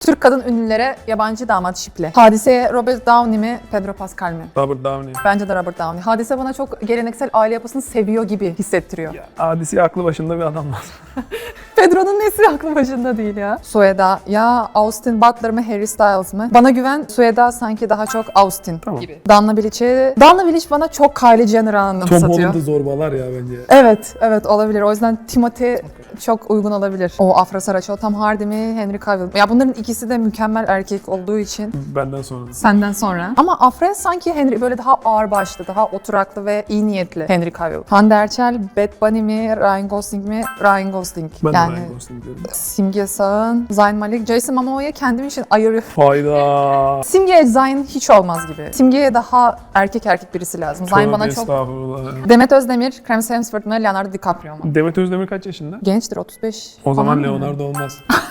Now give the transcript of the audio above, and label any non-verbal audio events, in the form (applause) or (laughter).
Türk kadın ünlülere yabancı damat şiple. Hadiseye Robert Downey mi, Pedro Pascal mi? Robert Downey. Bence de Robert Downey. Hadise bana çok geleneksel aile yapısını seviyor gibi hissettiriyor. Ya, Hadisi aklı başında bir adam lazım. (laughs) Pedro'nun nesi aklı başında değil ya. Sueda ya Austin Butler mı Harry Styles mı? Bana güven Sueda sanki daha çok Austin Tamam. gibi. Danla Bilic'i... Danla Bilic bana çok Kylie Jenner'ı Tom anımsatıyor. Holland'ı zorbalar ya bence. Evet, evet olabilir. O yüzden Timothy çok uygun olabilir. O Afra Saraço, Tom Hardy mi, Henry Cavill. Ya bunların ikisi de mükemmel erkek olduğu için Benden sonra. senden sonra. Ama Afra sanki Henry böyle daha ağır başlı, daha oturaklı ve iyi niyetli Henry Cavill. Hande Erçel, Bad Bunny mi, Ryan Gosling mi? Ryan Gosling. Ben yani de Ryan Gosling diyorum. Simge Sağın, Zayn Malik, Jason Momoa'ya kendim için ayırıyorum. Hayda. (laughs) Simge Zayn hiç olmaz gibi. Simge'ye daha erkek erkek birisi lazım. Zayn bana çok... Estağfurullah. Demet Özdemir, Chris Hemsworth mu, Leonardo DiCaprio mu? Demet Özdemir kaç yaşında? Gençtir 35. O zaman? Leonardo olmaz. (laughs)